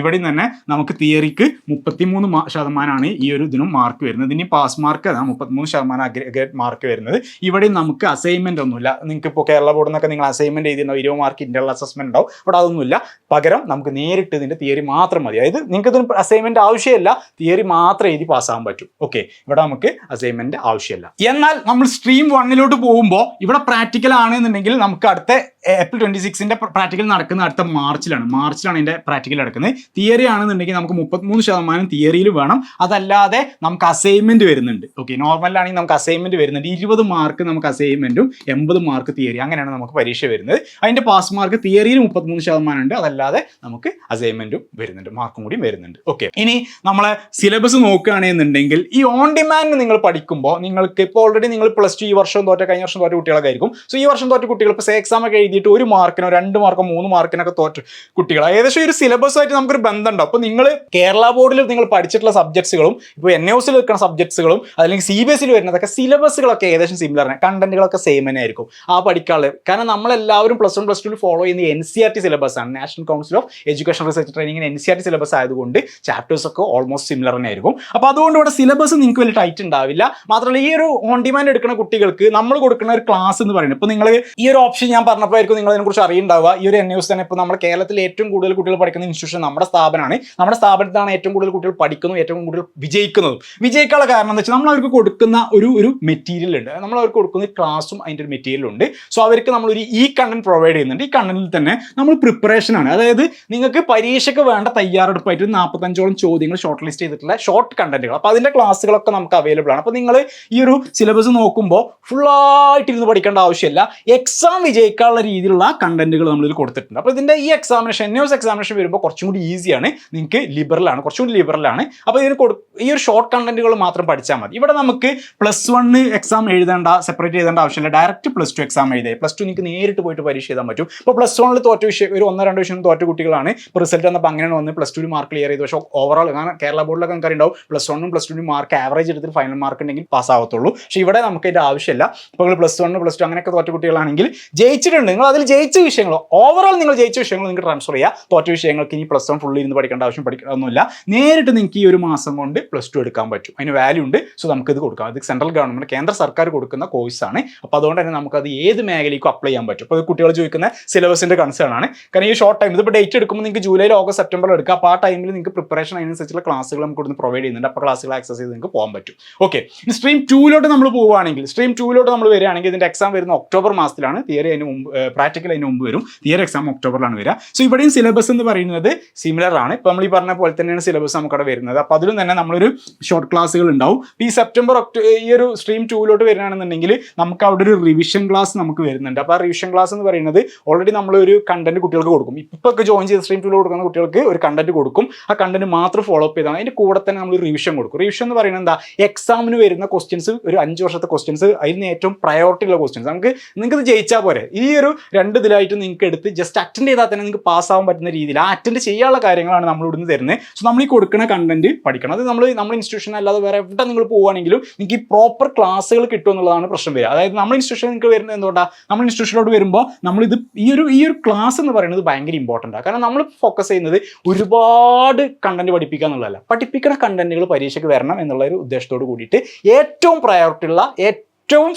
S1: ഇവിടെ തന്നെ നമുക്ക് തിയറിക്ക് മുപ്പത്തിമൂന്ന് ശതമാനമാണ് ഈ ഒരു ഇതിനും മാർക്ക് വരുന്നത്. ഇനി പാസ് മാർക്ക് അതാണ് മുപ്പത്തിമൂന്ന് ശതമാനം മാർക്ക് വരുന്നത്. ഇവിടെ നമുക്ക് അസൈൻമെന്റ് ഒന്നുമില്ല. നിങ്ങൾക്ക് ഇപ്പോൾ കേരള ബോർഡിൽ നിന്നൊക്കെ നിങ്ങൾ അസൈൻമെന്റ് എഴുതിയിട്ടുണ്ടാവും ഇരുപത് മാർക്ക് ഇന്റർണൽ അസസ്മെന്റ് ഉണ്ടാവും. ഇവിടെ അതൊന്നുമില്ല. പകരം നമുക്ക് നേരിട്ട് ഇതിന്റെ തിയറി മാത്രം മതി. അതായത് നിങ്ങൾക്ക് ഇതിന് അസൈൻമെന്റ് ആവശ്യമില്ല തിയറി മാത്രം എഴുതി പാസ്സാകാൻ പറ്റും. ഓക്കെ ഇവിടെ നമുക്ക് അസൈൻമെന്റ് ആവശ്യമില്ല. എന്നാൽ നമ്മൾ സ്ട്രീം വണ്ണിലോട്ട് പോകുമ്പോൾ ഇവിടെ പ്രാക്ടിക്കൽ ആണെന്നുണ്ടെങ്കിൽ നമുക്ക് അടുത്ത ഏപ്രിൽ ട്വന്റി സിക്സിന്റെ പ്രാക്ടിക്കൽ നടക്കുന്ന അടുത്ത മാർച്ചിലാണ്. മാർച്ചിലാണ് ഇതിന്റെ പ്രാക്ടിക്കൽ നടക്കുന്നത്. തിയറി ആണെന്നുണ്ടെങ്കിൽ നമുക്ക് മുപ്പത്തിമൂന്ന് ശതമാനം തിയറിയിൽ വേണം. അതല്ലാതെ നമുക്ക് അസൈൻമെന്റ് വരുന്നുണ്ട്. ഓക്കെ നോർമലാണെങ്കിൽ നമുക്ക് അസൈൻമെന്റ് വരുന്നുണ്ട്. ഇരുപത് മാർക്ക് നമുക്ക് അസൈൻമെന്റും എൺപത് മാർക്ക് തിയറി അങ്ങനെയാണ് നമുക്ക് പരീക്ഷ വരുന്നത്. അതിന്റെ പാസ് മാർക്ക് തിയറിയിൽ മുപ്പത്തിമൂന്ന് ശതമാനം ഉണ്ട്. അതല്ലാതെ നമുക്ക് അസൈൻമെന്റും വരുന്നുണ്ട്. മാർക്കും കൂടി വരുന്നുണ്ട്. ഓക്കെ ഇനി നമ്മളെ സിലബസ് നോക്കുകയാണെന്നുണ്ടെങ്കിൽ ഈ ഓൺ ഡിമാൻഡ് നിങ്ങൾ പഠിക്കുമ്പോൾ നിങ്ങൾക്ക് ഇപ്പോൾ ഓൾറെഡി നിങ്ങൾ പ്ലസ് ടു ഈ വർഷം തോറ്റ കഴിഞ്ഞ വർഷം തോറ്റ കുട്ടികളൊക്കെ ആയിരിക്കും. സോ ഈ വർഷം തോറ്റ കുട്ടികൾ ഇപ്പോൾ എക്സാം ഒക്കെ എഴുതിയിട്ട് ഒരു മാർക്കിനോ രണ്ട് മാർക്കോ മൂന്ന് മാർക്കിനൊക്കെ തോറ്റ കുട്ടികൾ ഏകദേശം ഒരു സിലബസുമായിട്ട് നമുക്കൊരു ബന്ധമുണ്ട്. അപ്പോൾ നിങ്ങൾ കേരള ബോർഡിൽ നിങ്ങൾ പഠിച്ചിട്ടുള്ള സബ്ജക്ട്സുകളും ഇപ്പോൾ എൻ എസിൽ വെക്കുന്ന സബ്ജക്ട്സുകളും അല്ലെങ്കിൽ സി ബി എസ് സിയിൽ വരുന്നതൊക്കെ സിലബസുകളൊക്കെ ഏകദേശം സിമിലർ ആണ്. കണ്ടന്റുകളൊക്കെ സെയിം തന്നെ ആയിരിക്കും ആ പഠിക്കാനുള്ള കാരണം നമ്മളെല്ലാവരും plus one plus two follow ചെയ്യുന്ന N C R T syllabus ആണ്. National council of education research ട്രെയിനിങ്ങിന് N C R T syllabus ആയതുകൊണ്ട് ചാപ്റ്റേഴ്സ് ഒക്കെ ഓൾമോസ്റ്റ് സിമിലർ തന്നെ ആയിരിക്കും. അപ്പോൾ അതുകൊണ്ട് ഇവിടെ സിലബസ് നിങ്ങൾക്ക് വലിയ ടൈറ്റ് ഉണ്ടാവില്ല. മാത്രമല്ല ഈ ഒരു ഓൺ ഡിമാൻഡ് എടുക്കുന്ന കുട്ടികൾക്ക് നമ്മൾ കൊടുക്കുന്ന ഒരു ക്ലാസ് എന്ന് പറയുന്നത് ഇപ്പോൾ നിങ്ങൾ ഈ ഒരു ഓപ്ഷൻ ഞാൻ പറഞ്ഞപ്പോഴായിരിക്കും നിങ്ങൾ അതിനെക്കുറിച്ച് അറിയുണ്ടാവുക ഈ ഒരു എൻ ന്യൂസ് തന്നെ ഇപ്പോൾ നമ്മുടെ കേരളത്തിൽ ഏറ്റവും കൂടുതൽ കുട്ടികൾ പഠിക്കുന്ന ഇൻസ്റ്റിറ്റ്യൂഷൻ നമ്മുടെ സ്ഥാപനമാണ്. നമ്മുടെ സ്ഥാപനത്തിലാണ് ഏറ്റവും കൂടുതൽ കുട്ടികൾ പഠിക്കുന്നതും ഏറ്റവും കൂടുതൽ വിജയിക്കുന്നതും. വിജയിക്കാനുള്ള കാരണം എന്ന് വെച്ചാൽ നമ്മൾ അവർക്ക് കൊടുക്കുന്ന ഒരു ഒരു മെറ്റീരിയൽ ഉണ്ട്. നമ്മൾ അവർക്ക് കൊടുക്കുന്ന ക്ലാസ്സും അതിന്റെ ഒരു മെറ്റീരിയൽ ഉണ്ട്. സോ അവർക്ക് നമ്മളൊരു ഈ കണ്ടന്റ് പ്രൊവൈഡ് ചെയ്യുന്നുണ്ട്. ഈ കണ്ടന്റിൽ തന്നെ നമ്മൾ പ്രിപ്പറേഷൻ ആണ്. അതായത് നിങ്ങൾക്ക് പരീക്ഷയ്ക്ക് വേണ്ട തയ്യാറെടുപ്പായിട്ട് ഒരു നാൽപ്പത്തഞ്ചോളം ചോദ്യങ്ങൾ ഷോർട്ട് ലിസ്റ്റ് ചെയ്തിട്ടുള്ള ഷോർട്ട് കണ്ടന്റുകൾ അപ്പോൾ അതിന്റെ ക്ലാസ്സുകളൊക്കെ നമുക്ക് അവൈലബിൾ ആണ്. അപ്പോൾ നിങ്ങൾ ഈ ഒരു സിലബസ് നോക്കുമ്പോൾ ഫുള്ളായിട്ട് ഇരുന്ന് പഠിക്കേണ്ട ആവശ്യമില്ല. എക്സാം വിജയിക്കാനുള്ള രീതിയിലുള്ള കണ്ടന്റുകൾ നമ്മളിൽ കൊടുത്തിട്ടുണ്ട്. അപ്പോൾ ഇതിന്റെ ഈ എക്സാമിനേഷൻ എൻ എസ് എക്സാമിനേഷൻ വരുമ്പോൾ കുറച്ചും കൂടി ഈസിയാണ് നിങ്ങൾക്ക് ലിബറലാണ് കുറച്ചും കൂടി ലിബറലാണ് അപ്പോൾ ഇതിന് കൊടു ഈ ഒരു ഷോർട്ട് കണ്ടന്റുകൾ മാത്രം പഠിച്ചാൽ മതി. ഇവിടെ നമുക്ക് പ്ലസ് വണ്ണ് എക്സാം എഴുതേണ്ട സെപ്പറേറ്റ് എഴുതേണ്ട ആവശ്യമില്ല. ഡയറക്റ്റ് പ്ലസ് ടു എക്സാം എഴുതിയ പ്ലസ് ടു നിങ്ങൾക്ക് നേരിട്ട് പോയിട്ട് പരീക്ഷ എഴുതാൻ പറ്റും. ഇപ്പോൾ പ്ലസ് വണ്ണിൽ തോറ്റ വിഷയം ഒരു ഒന്നോ രണ്ടോ വിഷയം തോറ്റ കുട്ടികളാണ്. ഇപ്പോൾ റിസൾട്ട് വന്നപ്പോൾ അങ്ങനെയാണ് വന്ന് പ്ലസ് ടു മാർക്ക് ക്ലിയർ ചെയ്തു. പക്ഷേ ഓവറോൾ കാരണം കേരള ബോർഡിലൊക്കെ നമുക്ക് ഉണ്ടാവും. പ്ലസ് വണ്ണും പ്ലസ് ടു മാർക്ക് ആവറേജ് എടുത്തിട്ട് ഫൈനൽ മാർക്ക് ഉണ്ടെങ്കിൽ പാസ് ആവത്തുള്ളൂ. പക്ഷേ ഇവിടെ നമുക്ക് അതിന്റെ ആവശ്യമില്ല. ഇപ്പോൾ പ്ലസ് വൺ പ്ലസ് ടു അങ്ങനെയൊക്കെ തോറ്റ കുട്ടികളാണെങ്കിൽ ജയിച്ചിട്ടുണ്ട്. നിങ്ങൾ അതിൽ ജയിച്ച വിഷയങ്ങൾ ഓവറോൾ നിങ്ങൾ ജയിച്ച വിഷയങ്ങൾ നിങ്ങൾക്ക് ട്രാൻസ്ഫർ ചെയ്യുക തോറ്റ വിഷയങ്ങൾക്ക് ഇനി പ്ലസ് വൺ ഫുള്ളി ഇരുന്ന് പഠിക്കേണ്ട ആവശ്യം പഠിക്കണമെന്നില്ല നേരിട്ട് നിങ്ങൾക്ക് ഈ ഒരു മാസം കൊണ്ട് പ്ലസ് ടു എടുക്കാൻ പറ്റും. അതിന് വാല്യൂ ഉണ്ട്. സോ ഇത് കൊടുക്കാം. അത് സെൻട്രൽ ഗവൺമെന്റ് കേന്ദ്ര സർക്കാർ കൊടുക്കുന്ന കോഴ്സാണ് അപ്പോൾ അതുകൊണ്ട് തന്നെ നമുക്ക് അത് ഏത് മേഖലയ്ക്കും അപ്ലൈ ചെയ്യാൻ പറ്റും. അപ്പോൾ കുട്ടികൾ ചോദിക്കുന്ന സിലബസിന്റെ കൺസേൺ ആണ്. കാരണം ഈ ഷോർട്ട് ടൈം ഇതിപ്പോൾ ഡേറ്റ് എടുക്കുമ്പോൾ നിങ്ങൾക്ക് ജൂലൈയിൽ ഓഗസ്റ്റ് സെപ്റ്റംബറിൽ എടുക്കുക അപ്പോൾ ആ ടൈമിൽ നിങ്ങൾക്ക് പ്രിപ്പറേഷൻ അതിനനുസരിച്ചുള്ള ക്ലാസ്സുകൾ നമുക്ക് ഇവിടുന്ന് പ്രൊവൈഡ് ചെയ്യുന്നുണ്ട്. അപ്പോൾ ക്ലാസ്സുകൾ ആക്സസ് ചെയ്ത് നിങ്ങൾക്ക് പോകാൻ പറ്റും. ഓക്കെ സ്ട്രീം ടൂലോട്ട് നമ്മൾ പോവുകയാണെങ്കിൽ സ്ട്രീം ടൂലോട്ട് നമ്മൾ വരികയാണെങ്കിൽ ഇതിന്റെ എക്സാം വരുന്ന ഒക്ടോബർ മാസത്തിലാണ്. തിയറി അതിന് മുമ്പ് പ്രാക്ടിക്കൽ അതിന് മുമ്പ് വരും. തിയറി എക്സാം ഒക്ടോബറിലാണ് വരിക. സോ ഇവിടെയും സിലബസ് എന്ന് പറയുന്നത് സിമിലർ ആണ്. ഇപ്പം നമ്മൾ ഈ പറഞ്ഞ പോലെ തന്നെയാണ് സിലബസ് നമുക്ക് നമുക്കവിടെ വരുന്നത്. അപ്പോൾ അതിലും തന്നെ നമ്മളൊരു ഷോർട്ട് ക്ലാസ്സുകൾ ഉണ്ടാവും. ഈ സെപ്റ്റംബർ ഒക്ടോ ഈ ഒരു സ്ട്രീം ടൂവിലോട്ട് വരികയാണെന്നുണ്ടെങ്കിൽ നമുക്ക് അവിടെ ഒരു റിവിഷൻ ക്ലാസ് നമുക്ക് വരുന്നുണ്ട്. അപ്പോൾ ആ റിവിഷൻ ക്ലാസ് എന്ന് പറയുന്നത് ഓൾറെഡി നമ്മളൊരു കണ്ടന്റ് കുട്ടികൾക്ക് കൊടുക്കും. ഇപ്പോൾ ഒക്കെ ജോയിൻ ചെയ്ത സ്ട്രീം ടൂവിൽ കൊടുക്കുന്ന കുട്ടികൾക്ക് ഒരു കണ്ടന്റ് കൊടുക്കും. ആ കണ്ടന്റ് മാത്രം ഫോളോ അപ്പ് ചെയ്താണ് അതിന്റെ കൂടെ തന്നെ നമ്മൾ റിവിഷൻ കൊടുക്കും. റിവിഷൻ എന്ന് പറയുന്നത് എന്താ? എക്സാമിന് വരുന്ന ക്വസ്റ്റ്യൻസ് ഒരു അഞ്ച് വർഷത്തെ ക്വസ്റ്റ്യൻസ് അതിന് ഏറ്റവും പ്രയോറിറ്റി ഉള്ള ക്വസ്റ്റ്യൻസ് നമുക്ക് നിങ്ങൾക്ക് ഇത് ജയിച്ചാൽ പോരെ. ഈ ഒരു രണ്ട് ഇതിലായിട്ട് നിങ്ങൾക്ക് എടുത്ത് ജസ്റ്റ് അറ്റൻഡ് ചെയ്താൽ തന്നെ നിങ്ങൾക്ക് പാസ് ആവാൻ പറ്റുന്ന രീതിയിൽ. ആ അറ്റൻഡ് ചെയ്യാനുള്ള കാര്യങ്ങളാണ് നമ്മൾ ഇവിടുന്ന് തരുന്നത് സോ നമ്മൾ ഈ കൊടുക്കുന്ന കണ്ടന്റ് പഠിക്കണം. അത് നമ്മൾ നമ്മൾ ഇൻസ്റ്റിറ്റ്യൂഷൻ അല്ലാതെ വേറെ എവിടെ നിങ്ങൾ പോവുകയാണെങ്കിലും നിങ്ങൾക്ക് ഈ പ്രോപ്പർ ക്ലാസ്സുകൾ കിട്ടും എന്നുള്ളതാണ് പ്രശ്നം വരിക. അതായത് നമ്മൾ ഇൻസ്റ്റിറ്റ്യൂഷൻ നിങ്ങൾക്ക് വരുന്നത് എന്തുകൊണ്ടാണ് നമ്മൾ ഇൻസ്റ്റിറ്റ്യൂഷനോട് വരുമ്പോൾ നമ്മളിത് ഈ ഒരു ഈ ഒരു ക്ലാസ് എന്ന് പറയുന്നത് ഭയങ്കര ഇമ്പോർട്ടന്റ് ആണ് കാരണം നമ്മൾ ഫോക്കസ് ചെയ്യുന്നത് ഒരുപാട് കണ്ടന്റ് പഠിപ്പിക്കുക എന്നുള്ളതല്ല. പഠിപ്പിക്കുന്ന കണ്ടന്റുകൾ പരീക്ഷയ്ക്ക് വരണം എന്നുള്ള ഒരു ഉദ്ദേശത്തോട് കൂടിയിട്ട് ഏറ്റവും പ്രയോറിറ്റി ഉള്ള ഏറ്റവും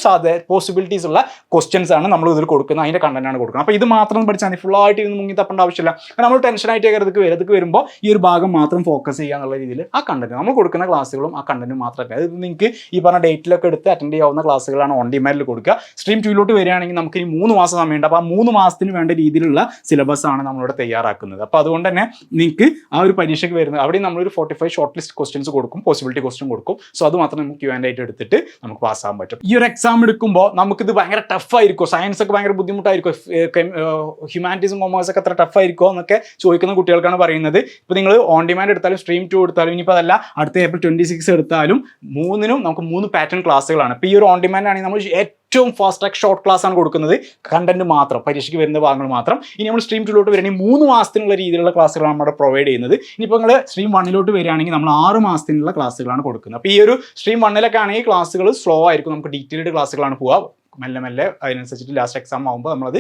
S1: സാധ്യത പോസിബിലിറ്റീസ് ഉള്ള ക്വസ്റ്റ്യൻസ് ആണ് നമ്മൾ ഇതിൽ കൊടുക്കുന്നത്. അതിന്റെ കണ്ടന്റ് ആണ് കൊടുക്കുന്നത്. അപ്പോൾ ഇത് മാത്രം പഠിച്ചാൽ ഫുൾ ആയിട്ട് ഇരുന്ന് മുങ്ങി തപ്പേണ്ട ആവശ്യമില്ല. നമ്മൾ നമ്മൾ ടെൻഷനായിട്ട് ഇതൊക്കെ വരും. ഇതൊക്കെ വരുമ്പോൾ ഈ ഒരു ഭാഗം മാത്രം ഫോക്കസ് ചെയ്യുക എന്നുള്ള രീതിയിൽ ആ കണ്ടന്റ് നമ്മൾ കൊടുക്കുന്ന ക്ലാസ്സുകളും ആ കണ്ടന്റ് മാത്രമല്ല അത് നിങ്ങൾക്ക് ഈ പറഞ്ഞ ഡേറ്റിലൊക്കെ എടുത്ത് അറ്റൻഡ് ചെയ്യാവുന്ന ക്ലാസ്സുകളാണ് ഓൺ ഡിമാൻഡിൽ കൊടുക്കുക. സ്ട്രീം ടൂയിലോട്ട് വരികയാണെങ്കിൽ നമുക്ക് ഈ മൂന്ന് മാസം സമയമുണ്ട് അപ്പോൾ ആ മൂന്ന് മാസത്തിന് വേണ്ട രീതിയിലുള്ള സിലബസ് ആണ് നമ്മളിവിടെ തയ്യാറാക്കുന്നത്. അപ്പോൾ അതുകൊണ്ട് തന്നെ നിങ്ങൾക്ക് ആ ഒരു പരീക്ഷയ്ക്ക് വരുന്നത് അവിടെ നമ്മളൊരു forty five short list questions കൊടുക്കും. പോസിബിലിറ്റി ക്വസ്റ്റ്യൻ കൊടുക്കും. സോ അത് മാത്രം നമുക്ക് ക്യൂ ആൻഡ് ആയിട്ട് എടുത്തിട്ട് നമുക്ക് പാസ്സാകാൻ പറ്റും. ഈ ഒരു എക്സാം എടുക്കുമ്പോൾ നമുക്കിത് ഭയങ്കര ടഫ് ആയിരിക്കും സയൻസ് ഒക്കെ ഭയങ്കര ബുദ്ധിമുട്ടായിരിക്കും ഹ്യൂമാനിറ്റീസും കോമേഴ്സ് ഒക്കെ അത്ര ടഫ് ആയിരിക്കുമോ എന്നൊക്കെ ചോദിക്കുന്ന കുട്ടികൾക്കാണ് പറയുന്നത്. ഇപ്പോൾ നിങ്ങൾ ഓൺ ഡിമാൻഡ് എടുത്താലും സ്ട്രീം ടു എടുത്താലും ഇനിയിപ്പോൾ അതല്ല അടുത്ത ഏപ്രിൽ ട്വന്റി സിക്സ് എടുത്താലും മൂന്നിനും നമുക്ക് മൂന്ന് പാറ്റേൺ ക്ലാസ്സുകളാണ് ഇപ്പോൾ ഈ ഒരു ഓൺ ഡിമാൻഡ് ആണെങ്കിൽ നമ്മൾ ഏറ്റവും ഫാസ്റ്റ് ട്രാക്ക് ഷോർട്ട് ക്ലാസ് ആണ് കൊടുക്കുന്നത്. കണ്ടന്റ് മാത്രം പരീക്ഷയ്ക്ക് വരുന്ന ഭാഗങ്ങൾ മാത്രം. ഇനി നമ്മൾ സ്ട്രീം ടൂലോട്ട് വരികയാണെങ്കിൽ മൂന്ന് മാസത്തിനുള്ള രീതിയിലുള്ള ക്ലാസ്സുകളാണ് നമ്മുടെ പ്രൊവൈഡ് ചെയ്യുന്നത്. ഇനിയിപ്പോൾ നിങ്ങൾ സ്ട്രീം വണ്ണിലോട്ട് വരികയാണെങ്കിൽ നമ്മൾ ആറ് മാസത്തിനുള്ള ക്ലാസ്സുകളാണ് കൊടുക്കുന്നത്. അപ്പോൾ ഈ ഒരു സ്ട്രീം വണ്ണിലൊക്കെ ആണെങ്കിൽ ക്ലാസ്സുകൾ സ്ലോ ആയിരിക്കും. നമുക്ക് ഡീറ്റെയിൽഡ് ക്ലാസ്സുകളാണ് പോവുക. മെല്ലെ മെല്ലെ അതിനനുസരിച്ചിട്ട് ലാസ്റ്റ് എക്സാം ആകുമ്പോൾ നമ്മളത്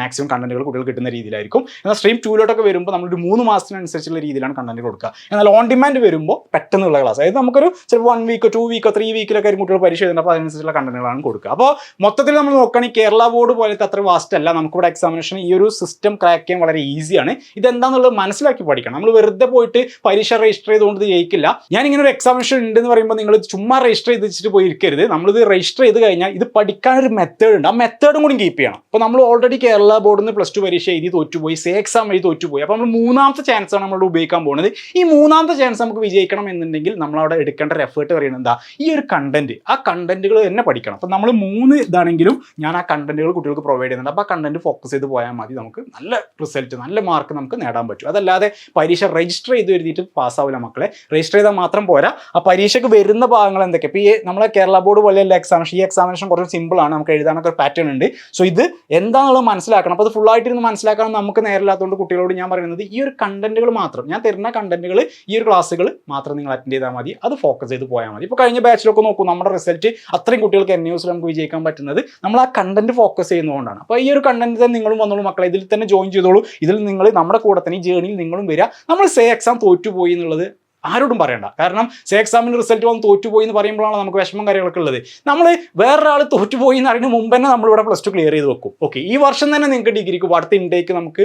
S1: മാക്സിമം കണ്ടന്റുകൾ കുട്ടികൾ കിട്ടുന്ന രീതിയിലായിരിക്കും. എന്നാൽ സ്ട്രീം ടൂലോട്ടൊക്കെ വരുമ്പോൾ നമ്മളൊരു മൂന്ന് മാസത്തിനനുസരിച്ചുള്ള രീതിയിലാണ് കണ്ടന്റ് കൊടുക്കുക. എന്നാൽ ഓൺ ഡിമാൻഡ് വരുമ്പോൾ പെട്ടെന്നുള്ള ക്ലാസ് അതായത് നമുക്കൊരു ചിലപ്പോൾ വൺ വീക്കോ ടു വീക്കോ ത്രീ വീക്കിലൊക്കെ ആയിരിക്കും കുട്ടികൾ പരീക്ഷ എഴുതുന്നത്. അപ്പോൾ അതിനനുസരിച്ചുള്ള കണ്ടന്റുകളാണ് കൊടുക്കുക. അപ്പോൾ മൊത്തത്തിൽ നമ്മൾ നോക്കുകയാണെങ്കിൽ കേരള ബോർഡ് പോലത്തെ അത്ര വാസ്റ്റ് അല്ല. നമുക്കിവിടെ എക്സാമിനേഷൻ ഈ ഒരു സിസ്റ്റം ക്രാക്ക് ചെയ്യാൻ വളരെ ഈസിയാണ് ഇതെന്താണെന്നുള്ളത് മനസ്സിലാക്കി പഠിക്കണം. നമ്മൾ വെറുതെ പോയിട്ട് പരീക്ഷ രജിസ്റ്റർ ചെയ്തുകൊണ്ട് ജയിക്കില്ല. ഞാൻ ഇങ്ങനെ ഒരു എക്സാമിനേഷൻ ഉണ്ടെന്ന് പറയുമ്പോൾ നിങ്ങൾ ചുമ്മാ രജിസ്റ്റർ ചെയ്ത് വെച്ചിട്ട് പോയി ഇരിക്കരുത്. നമ്മളിത് രജിസ്റ്റർ ചെയ്ത് കഴിഞ്ഞാൽ ഇത് പഠിക്കാനൊരു മെത്തേഡ് ഉണ്ട്. ആ മെത്തേഡും കൂടി കീപ്പ് ചെയ്യണം. അപ്പോൾ നമ്മൾ ഓൾറെഡി കേരള ബോർഡിൽ നിന്ന് പ്ലസ് ടു പരീക്ഷ എഴുതി തോറ്റുപോയി സേ എക്സാം എഴുതി തോറ്റുപോയി. അപ്പോൾ നമ്മൾ മൂന്നാമത്തെ ചാൻസ് ആണ് നമ്മൾ ഉപയോഗിക്കാൻ പോകുന്നത്. ഈ മൂന്നാമത്തെ ചാൻസ് നമുക്ക് വിജയിക്കണം എന്നുണ്ടെങ്കിൽ നമ്മൾ അവിടെ എടുക്കേണ്ട ഒരു എഫേർട്ട് പറയുന്നത് എന്താ? ഈ ഒരു കണ്ടന്റ് ആ കണ്ടന്റുകൾ തന്നെ പഠിക്കണം. അപ്പോൾ നമ്മൾ മൂന്ന് ഇതാണെങ്കിലും ഞാൻ ആ കണ്ടന്റുകൾ കുട്ടികൾക്ക് പ്രൊവൈഡ് ചെയ്യുന്നുണ്ട്. അപ്പോൾ ആ കണ്ടന്റ് ഫോക്കസ് ചെയ്ത് പോയാൽ മതി നമുക്ക് നല്ല റിസൾട്ട് നല്ല മാർക്ക് നമുക്ക് നേടാൻ പറ്റും. അതല്ലാതെ പരീക്ഷ രജിസ്റ്റർ ചെയ്ത് എഴുതിയിട്ട് പാസ്സാവില്ല മക്കളെ. രജിസ്റ്റർ ചെയ്താൽ മാത്രം പോരാ. ആ പരീക്ഷയ്ക്ക് വരുന്ന ഭാഗങ്ങൾ എന്തൊക്കെ ഇപ്പോൾ ഈ നമ്മളെ കേരള ബോർഡ് പോലെയല്ല എക്സാമിനേഷൻ ഈ എക്സാമിനേഷൻ കുറച്ച് സിമ്പിൾ ആണ് നമുക്ക് എഴുതാനൊക്കെ ഒരു പാറ്റേൺ ഉണ്ട്. സോ ഇത് എന്താണെന്നുള്ളത് മനസ്സിലാക്കണം. അപ്പോൾ അത് ഫുൾ ആയിട്ട് ഇരുന്ന് മനസ്സിലാക്കണം നമുക്ക് നേരില്ലാത്തതുകൊണ്ട് കുട്ടികളോട് ഞാൻ പറയുന്നത് ഈ ഒരു കണ്ടന്റുകൾ മാത്രം ഞാൻ തരുന്ന കണ്ടന്റുകൾ ഈ ഒരു ക്ലാസ്സുകൾ മാത്രം നിങ്ങൾ അറ്റൻഡ് ചെയ്താൽ മതി. അത് ഫോക്കസ് ചെയ്ത് പോയാൽ മതി. ഇപ്പോൾ കഴിഞ്ഞ ബാച്ചിലൊക്കെ നോക്കൂ നമ്മുടെ റിസൾട്ട് അത്രയും കുട്ടികൾക്ക് എൻ ന്യൂസിൽ നമുക്ക് വിജയിക്കാൻ പറ്റുന്നത് നമ്മൾ ആ കണ്ടന്റ് ഫോക്കസ് ചെയ്യുന്നതുകൊണ്ടാണ്. അപ്പോൾ ഈ ഒരു കണ്ടന്റ് തന്നെ നിങ്ങളും വന്നോളൂ മക്കളെ. ഇതിൽ തന്നെ ജോയിൻ ചെയ്തോളൂ. ഇതിൽ നിങ്ങൾ നമ്മുടെ കൂടെ തന്നെ ഈ ജേണിയിൽ നിങ്ങളും വരിക നമ്മൾ സേ എക്സാം തോറ്റുപോയി എന്നുള്ളത് ആരോടും പറയണ്ട. കാരണം സേ എക്സാമിന് റിസൾട്ട് വന്ന് തോറ്റുപോയി എന്ന് പറയുമ്പോഴാണ് നമുക്ക് വിഷമം കാര്യങ്ങളൊക്കെ ഉള്ളത്. നമ്മൾ വേറൊരാൾ തോറ്റുപോയി എന്ന് അറിയുന്ന മുമ്പ് തന്നെ നമ്മളിവിടെ പ്ലസ് ടു ക്ലിയർ ചെയ്ത് വെക്കും. ഓക്കെ ഈ വർഷം തന്നെ നിങ്ങൾക്ക് ഡിഗ്രിക്ക്. അടുത്ത ഇൻടേക്ക് നമുക്ക്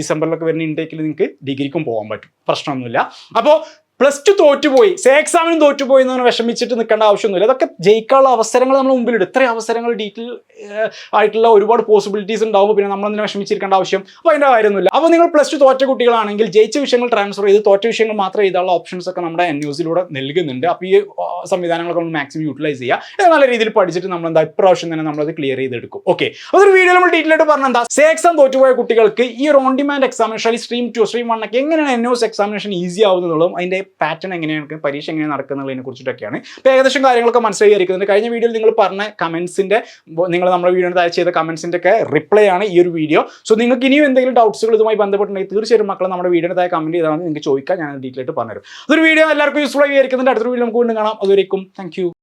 S1: ഡിസംബറിലൊക്കെ വരുന്ന ഇൻടേക്കിൽ നിങ്ങൾക്ക് ഡിഗ്രിക്കും പോകാൻ പറ്റും. പ്രശ്നമൊന്നുമില്ല. അപ്പോൾ പ്ലസ് ടു തോറ്റുപോയി. സേ എക്സാമിനും തോറ്റുപോയി എന്ന് വിഷമിച്ചിട്ട് നിൽക്കേണ്ട ആവശ്യമൊന്നുമില്ല. അതൊക്കെ ജയിക്കാനുള്ള അവസരങ്ങൾ നമ്മൾ മുമ്പിലിടും. ഇത്രയും അവസരങ്ങൾ ഡീറ്റെയിൽ ആയിട്ടുള്ള ഒരുപാട് പോസിബിലിറ്റീസ് ഉണ്ടാവുമ്പോൾ പിന്നെ നമ്മൾ അതിനെ വിഷമിച്ചിരിക്കേണ്ട ആവശ്യം അപ്പോൾ അതിന്റെ കാര്യമൊന്നുമില്ല. അപ്പോൾ നിങ്ങൾ പ്ലസ് ടു തോറ്റ കുട്ടികളാണെങ്കിൽ ജയിച്ച വിഷയങ്ങൾ ട്രാൻസ്ഫർ ചെയ്ത് തോറ്റ വിഷയങ്ങൾ മാത്രം എഴുതാനുള്ള ഓപ്ഷൻസ് ഒക്കെ നമ്മുടെ എൻ ന്യൂസിലൂടെ നൽകുന്നുണ്ട്. അപ്പോൾ ഈ സംവിധാനങ്ങളൊക്കെ നമ്മൾ മാക്സിമം യൂട്ടിലൈസ് ചെയ്യുക നല്ല രീതിയിൽ പഠിച്ചിട്ട് നമ്മൾ എന്താ ഇപ്രാവശ്യം തന്നെ നമ്മളത് ക്ലിയർ ചെയ്തെടുക്കും. ഓക്കെ അതൊരു വീഡിയോ നമ്മൾ ഡീറ്റെയിൽ ആയിട്ട് പറഞ്ഞാൽ എന്താ? സേ എക്സാം തോറ്റുപോയ കുട്ടികൾക്ക് ഈ ഒരു on demand examination stream two stream one ഒക്കെ എങ്ങനെയാണ് എൻ എക്സാമിനേഷൻ ഈസി ആവുന്നതുള്ളതും അതിന്റെ പാറ്റേൺ എങ്ങനെയാണ് പരീക്ഷ എങ്ങനെയാണ് നടക്കുന്നതിനെ കുറിച്ചിട്ടൊക്കെയാണ്. അപ്പോൾ ഏകദേശം കാര്യങ്ങളൊക്കെ മനസ്സിലായിരിക്കുന്നുണ്ട്. കഴിഞ്ഞ വീഡിയോയിൽ നിങ്ങൾ പറഞ്ഞ കമൻസിന്റെ നിങ്ങൾ നമ്മുടെ വീഡിയോ താഴെ ചെയ്ത കമൻസിന്റെ ഒക്കെ റിപ്ലൈ ആണ് ഈ ഒരു വീഡിയോ സോ നിങ്ങൾക്ക് ഇനിയും എന്തെങ്കിലും ഡൗട്ട്സുകൾ ഇതുമായി ബന്ധപ്പെട്ടുണ്ടെങ്കിൽ തീർച്ചയായും മക്കളെ നമ്മുടെ വീഡിയോ താഴെ കമന്റ് ചെയ്താൽ നിങ്ങൾക്ക് ചോദിക്കാം ഞാൻ ഡീറ്റെയിൽ ആയിട്ട് പറഞ്ഞുതരും. അതൊരു വീഡിയോ എല്ലാവർക്കും യൂസ്ഫുൾ ആയിരിക്കുന്നുണ്ട് അടുത്തൊരു വീഡിയോ നമുക്ക് വീണ്ടും കാണാം. അതുവരേക്കും താങ്ക്